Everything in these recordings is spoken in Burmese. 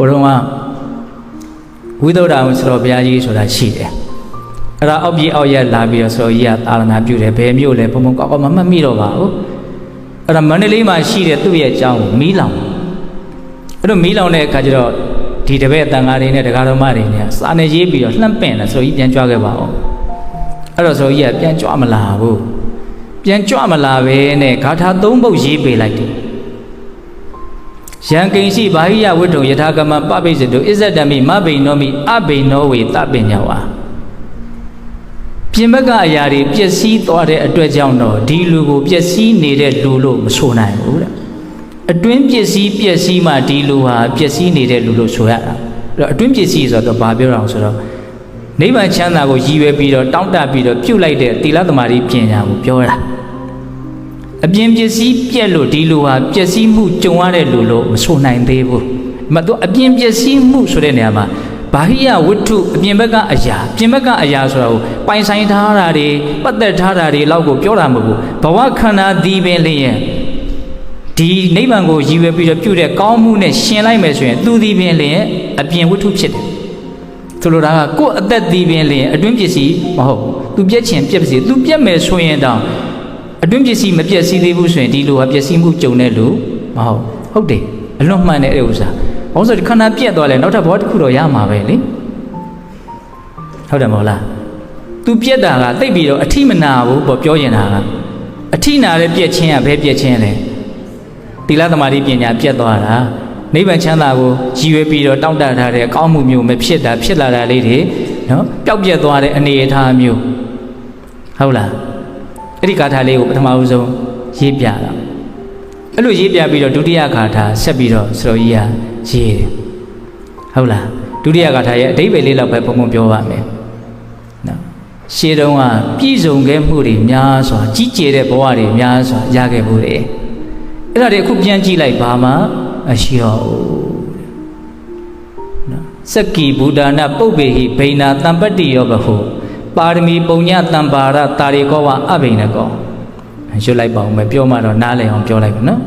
ဟိုတုန်းကဝိသုဒ္ဓအောင်ဆိုတော့ဘုရားကြီးဆိုတာရှိတယ်အဲ့ဒါအောက်ပြေးအောက်ရက်လာပြီးတော့ဆိုတော့ကြီးကသာသနာပြုတယ်ဘယ်မြို့လဲဘုံဘုံကောက်ကောက်မမှတ်မိတော့ပါဘူးအဲ့ဒါမန္တလေးမှာရှိတဲ့သူ့ရဲ့အကြောင်းကိုမီးလောင်အဲ့တော့မီးလောင်တဲ့အခါကျတော့ဒီတပည့်တန်ဃာတွေနဲ့တရားတော်မတွေနဲ့စာနဲ့ရေးပြီးတော့လှမ်းပင့်တယ်ဆိုတော့ကြီးပြန်ကြွခဲ့ပါအောင်အဲ့တော့ဆိုတော့ကြီးကပြန်ကြွမလာဘူးပြန်ကြွမလာပဲနဲ့ဂါထာ၃ပုဒ်ရေးပေးလိုက်တယ် ယံကိဉ္စီဘာဟိယဝိတ္တုယထာကမပပိစတုဣဇဒံမိမဘိနောမိအဘိနောဝေတပညာဝါပြင်ဘက်ကအရာတွေပျက်စီးသွားတဲ့အတွက်ကြောင့်တော့ဒီလူကိုပျက်စီးနေတဲ့လူလို့မဆိုနိုင်ဘူးတဲ့အတွင်းပစ္စည်းပျက်စီးမှဒီလူဟာပျက်စီးနေတဲ့လူလို့ဆိုရတာအဲ့တော့အတွင်းပစ္စည်းဆိုတော့ဘာပြောတာလဲဆိုတော့နိဗ္ဗာန်ချမ်းသာကိုရည်ရွယ်ပြီးတော့တောင့်တပြီးတော့ပြုတ်လိုက်တဲ့သီလသမารိပညာကိုပြောတာ အပြင်ပစ္စည်းပြက်လို့ဒီလူဟာပျက်စီးမှုကြုံရတဲ့လူလို့မဆိုနိုင်သေးဘူးမတော့အပြင်ပစ္စည်းမှုဆိုတဲ့နေရာမှာဘာဟိယဝတ္ထုအပြင်ဘက်ကအရာပြင်ဘက်ကအရာဆိုတာကိုပိုင်ဆိုင်ထားတာတွေပတ်သက်ထားတာတွေလောက်ကိုပြောတာမဟုတ်ဘူးဘဝခန္ဓာဒီပင်လျင်ဒီနိဗ္ဗာန်ကိုရည်ရွယ်ပြီးတော့ပြုတဲ့ကောင်းမှုနဲ့ရှင်လိုက်မယ်ဆိုရင်သူဒီပင်လျင်အပြင်ဝတ္ထုဖြစ်တယ်ဆိုလိုတာကကိုယ့်အသက်ဒီပင်လျင်အတွင်းပစ္စည်းမဟုတ်ဘူးသူပြက်ချင်ပြက်ပစ္စည်းသူပြက်မယ်ဆိုရင်တောင် အတွင်းပစ္စည်းမပြက်စီးသေးဘူးဆိုရင်ဒီလိုဟာပျက်စီးမှုကြုံတဲ့လူမဟုတ်ဟုတ်တယ်အလွန်မှန်တဲ့ဥစ္စာဘာလို့ဆိုခန္ဓာပြက်သွားလဲနောက်ထပ်ဘောတစ်ခုတော့ရမှာပဲလေဟုတ်တယ်မဟုတ်လားသူပြက်တာကတိတ်ပြီးတော့အထိမနာဘူးပေါ့ပြောရင်တာကအထိနာတဲ့ပြက်ချင်းကဘယ်ပြက်ချင်းလဲတိလသမารိပညာပြက်သွားတာနိဗ္ဗာန်ချမ်းသာကိုရည်ရွယ်ပြီးတော့တောင့်တထားတဲ့အကောင်းမှုမျိုးမဖြစ်တာဖြစ်လာတာလေးတွေနော်ပျောက်ပြက်သွားတဲ့အနေအထားမျိုးဟုတ်လား အဲ့ဒီဂါထာလေးကိုပထမဦးဆုံးရေးပြတာအဲ့လိုရေးပြပြီးတော့ဒုတိယဂါထာဆက်ပြီးတော့စတော်ကြီးကရေးတယ်ဟုတ်လားဒုတိယဂါထာရဲ့အဓိပ္ပာယ်လေးတော့ပဲပုံပုံပြောပါမယ်နော်ရှေးတုန်းကပြည့်စုံခဲ့မှုတွေများစွာကြီးကျယ်တဲ့ဘဝတွေများစွာရခဲ့မှုတွေအဲ့ဒါတွေအခုပြန်ကြည့်လိုက်ဘာမှမရှိတော့ဘူးနော်စက္ကီဘူဒါနာပုပ္ပေဟိဘိနာတံပတ္တိယောဘဟု ပါရမီပုံညတံပါရတာရိကောဝအဘိနကောရွတ်လိုက်ပါဦးမယ်ပြောမှတော့နားလည်အောင်ပြောလိုက်ပါနော်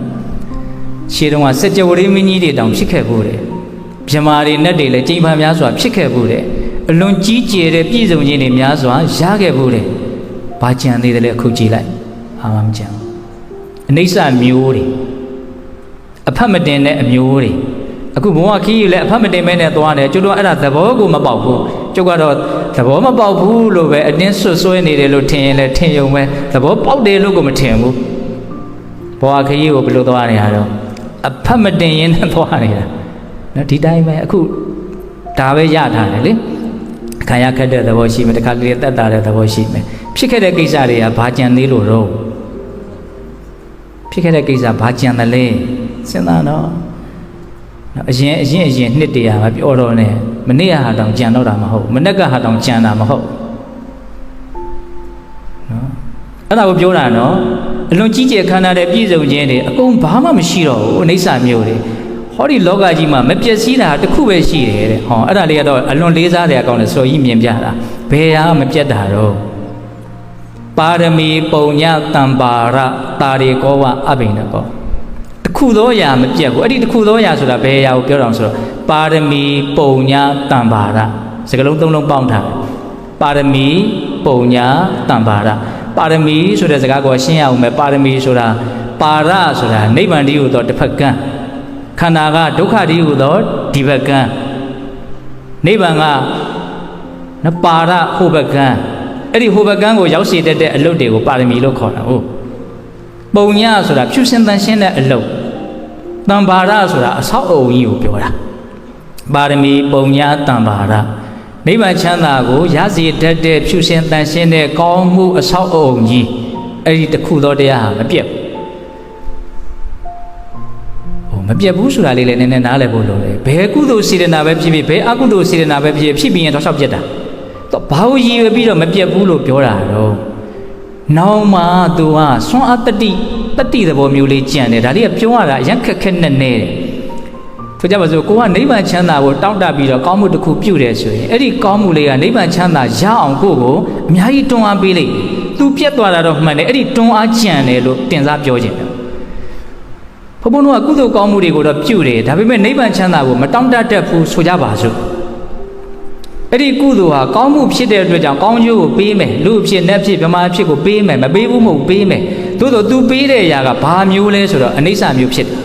ရှေးတုန်းကစัจ java ရိမင်းကြီးတွေတောင်ဖြစ်ခဲ့ဖို့တယ်မြမာတွေနဲ့တွေလည်းကျိန်ဖန်များစွာဖြစ်ခဲ့ဖို့တယ်အလွန်ကြီးကျယ်တဲ့ပြည်စုံခြင်းတွေများစွာရခဲ့ဖို့တယ်ဘာကြံသေးတယ်လဲအခုကြည့်လိုက်အာမမကြံဘူးအနိစ္စမျိုးတွေအဖတ်မတင်တဲ့အမျိုးတွေအခုဘဝခီးယူလဲအဖတ်မတင်မဲနဲ့သွားတယ်ကျွတ်တော့အဲ့ဒါသဘောကိုမပေါက်ဘူး ကျုပ်ကတော့သဘောမပေါက်ဘူးလို့ပဲအတင်းဆွဆွဲနေတယ်လို့ထင်ရင်လည်းထင်ယုံပဲသဘောပေါက်တယ်လို့ကိုမထင်ဘူးဘဝခရီးကိုဘယ်လိုသွားနေရတော့အဖတ်မတင်ရင်နဲ့သွားနေတာနော်ဒီတိုင်းပဲအခုဒါပဲရထားတယ်လေခံရခက်တဲ့သဘောရှိမယ်တခါလေတက်တာတဲ့သဘောရှိမယ်ဖြစ်ခဲ့တဲ့ကိစ္စတွေကဘာကြံသေးလို့တော့ဖြစ်ခဲ့တဲ့ကိစ္စဘာကြံတယ်လဲစဉ်းစားတော့ နော်အရင်အရင်အရင်နှစ်တရာမပြောတော့နဲ့မနေ့ကဟာတောင်ကြံတော့တာမဟုတ်မနေ့ကဟာတောင်ကြံတာမဟုတ်နော်အဲ့ဒါကိုပြောတာနော်အလွန်ကြီးကျယ်ခမ်းနားတဲ့ပြည့်စုံခြင်းတွေအကုန်ဘာမှမရှိတော့ဘူးအိဋ္ဌာမျိုးတွေဟောဒီလောကကြီးမှာမပျက်စီးတာတစ်ခုပဲရှိတယ်တဲ့ဟောအဲ့ဒါလေးကတော့အလွန်လေးစားတဲ့အကောင်းတယ်ဆိုကြီးမြင်ပြတာဘယ်ဟာမပြတ်တာတော့ပါရမီပုံညတံပါရတာရေကောဝအဘိနကော တခုသောအရာမပြတ်ဘူးအဲ့ဒီတခုသောအရာဆိုတာဘယ်အရာကိုပြောတာလဲဆိုတော့ပါရမီပုံညတံပါရစကလုံးသုံးလုံးပေါင်းထားတယ်ပါရမီပုံညတံပါရပါရမီဆိုတဲ့စကားကိုရှင်းရအောင်မယ်ပါရမီဆိုတာပါရဆိုတာနိဗ္ဗာန်တည်းဟူသောတစ်ဖက်ကံခန္ဓာကဒုက္ခတည်းဟူသောဒီဘက်ကံနိဗ္ဗာန်ကနပါရဟိုဘက်ကံအဲ့ဒီဟိုဘက်ကံကိုရောက်စေတတ်တဲ့အလုပ်တွေကိုပါရမီလို့ခေါ်တာဟုတ် ပုံညဆိုတာဖြူစင်တန်ရှင်းတဲ့အလုပ်တံပါရဆိုတာအဆောက်အအုံကြီးကိုပြောတာပါရမီပုံညတံပါရနိဗ္ဗာန်ချမ်းသာကိုရစေတတ်တဲ့ဖြူစင်တန်ရှင်းတဲ့ကောင်းမှုအဆောက်အအုံကြီးအဲ့ဒီတစ်ခုသောတရားဟာမပြတ်ဘူးဟိုမပြတ်ဘူးဆိုတာလေးလည်းနည်းနည်းနားလည်ဖို့လိုတယ်ဘယ်ကုသိုလ်စေတနာပဲဖြစ်ဖြစ်ဘယ်အကုသိုလ်စေတနာပဲဖြစ်ဖြစ်ဖြစ်ပြီးရင်တော့လျှောက်ပြတ်တာတော့ဘာလို့ရည်ရွယ်ပြီးတော့မပြတ်ဘူးလို့ပြောတာတော့ နောက်မှသူကဆွမ်းအတ္တိတတိသဘောမျိုးလေးကြံတယ်ဒါလေးကပြောရတာအရင်ခက်ခက်နဲ့နဲ့တယ်ဆိုကြပါစို့ကိုကနိဗ္ဗာန်ချမ်းသာကိုတောင့်တပြီးတော့ကောင်းမှုတစ်ခုပြုတယ်ဆိုရင်အဲ့ဒီကောင်းမှုလေးကနိဗ္ဗာန်ချမ်းသာရအောင်ကိုကိုအများကြီးတွန်းအားပေးလိုက်သူပြတ်သွားတာတော့မှန်တယ်အဲ့ဒီတွန်းအားကြံတယ်လို့တင်စားပြောခြင်းတယ်ဘုန်းဘုန်းတို့ကကုသိုလ်ကောင်းမှုတွေကိုတော့ပြုတယ်ဒါပေမဲ့နိဗ္ဗာန်ချမ်းသာကိုမတောင့်တတတ်ဘူးဆိုကြပါစို့ အဲ့ဒီကုသိုလ်ဟာကောင်းမှုဖြစ်တဲ့အတွက်ကြောင့်ကောင်းကျိုးကိုပေးမယ်လူအဖြစ်နတ်ဖြစ်ဗမာအဖြစ်ကိုပေးမယ်မပေးဘူးမဟုတ်ပေးမယ်သို့တော့ तू ပေးတဲ့အရာကဘာမျိုးလဲဆိုတော့အနိစ္စမျိုးဖြစ်တယ်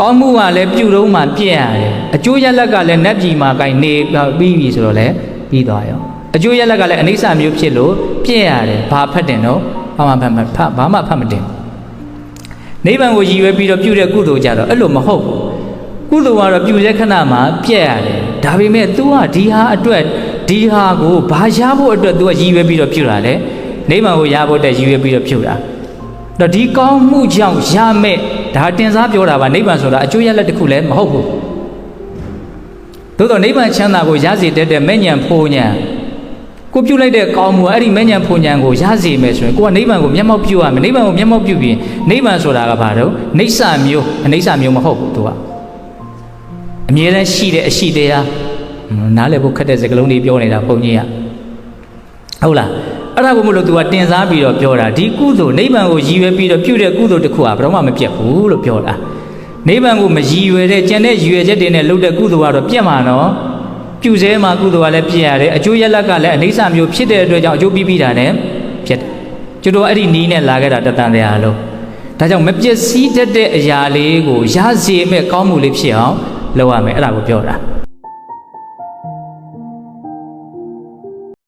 ကောင်းမှုကလည်းပြုတော့မှပြည့်ရတယ်အကျိုးရလက်ကလည်းနတ်ပြည်မှာကိုင်နေပြီးပြီဆိုတော့လည်းပြီးသွားရောအကျိုးရလက်ကလည်းအနိစ္စမျိုးဖြစ်လို့ပြည့်ရတယ်ဘာဖတ်တယ်နော်ဘာမှဖတ်မဖတ်ဘာမှဖတ်မတင်နိဗ္ဗာန်ကိုရည်ရွယ်ပြီးတော့ပြုတဲ့ကုသိုလ်ကြတော့အဲ့လိုမဟုတ်ဘူးကုသိုလ်ကတော့ပြုတဲ့ခဏမှာပြည့်ရတယ် ဒါပေမဲ့ तू ကဒီဟာအတွက်ဒီဟာကိုဘာရဖို့အတွက် तू ကရည်ရွယ်ပြီးတော့ပြုတာလေနိဗ္ဗာန်ကိုရဖို့အတွက်ရည်ရွယ်ပြီးတော့ပြုတာတော့ဒီကောင်းမှုကြောင့်ရမဲ့ဒါတင်စားပြောတာပါနိဗ္ဗာန်ဆိုတာအကျိုးရလက်တစ်ခုလည်းမဟုတ်ဘူးသို့တော့နိဗ္ဗာန်ချမ်းသာကိုရစေတတ်တဲ့မဲ့ညံဖို့ညံကိုပြုတ်လိုက်တဲ့ကောင်းမှုအဲ့ဒီမဲ့ညံဖို့ညံကိုရစေမယ်ဆိုရင်ကိုကနိဗ္ဗာန်ကိုမျက်မှောက်ပြုရမယ်နိဗ္ဗာန်ကိုမျက်မှောက်ပြုပြီးနိဗ္ဗာန်ဆိုတာကဘာတော့နေဆာမျိုးအနိစ္စမျိုးမဟုတ်ဘူးသူက အမြဲတမ်းရှိတဲ့အရှိတရားနားလည်ဖို့ခက်တဲ့စကားလုံးတွေပြောနေတာဘုန်းကြီးကဟုတ်လားအဲ့ဒါကိုမလို့ तू ကတင်စားပြီးတော့ပြောတာဒီကုသိုလ်နိဗ္ဗာန်ကိုရည်ရွယ်ပြီးတော့ပြုတဲ့ကုသိုလ်တစ်ခုဟာဘယ်တော့မှမပြတ်ဘူးလို့ပြောတာနိဗ္ဗာန်ကိုမရည်ရွယ်တဲ့ကျန်တဲ့ရည်ရွယ်ချက်တွေနဲ့လုပ်တဲ့ကုသိုလ်ကတော့ပြတ်မှာနော်ပြုစဲမှာကုသိုလ်ကလည်းပြည့်ရတယ်အကျိုးရလက်ကလည်းအနိစ္စမျိုးဖြစ်တဲ့အတွက်ကြောင့်အကျိုးပြီးပြီးတာနဲ့ပြတ်တယ်ကျွတ်တော်အဲ့ဒီနီးနဲ့လာခဲ့တာတတန်တရားလုံးဒါကြောင့်မပျက်စီးတတ်တဲ့အရာလေးကိုရစေမဲ့ကောင်းမှုလေးဖြစ်အောင် လုပ်ရမယ်အဲ့ဒါကိုပြောတာ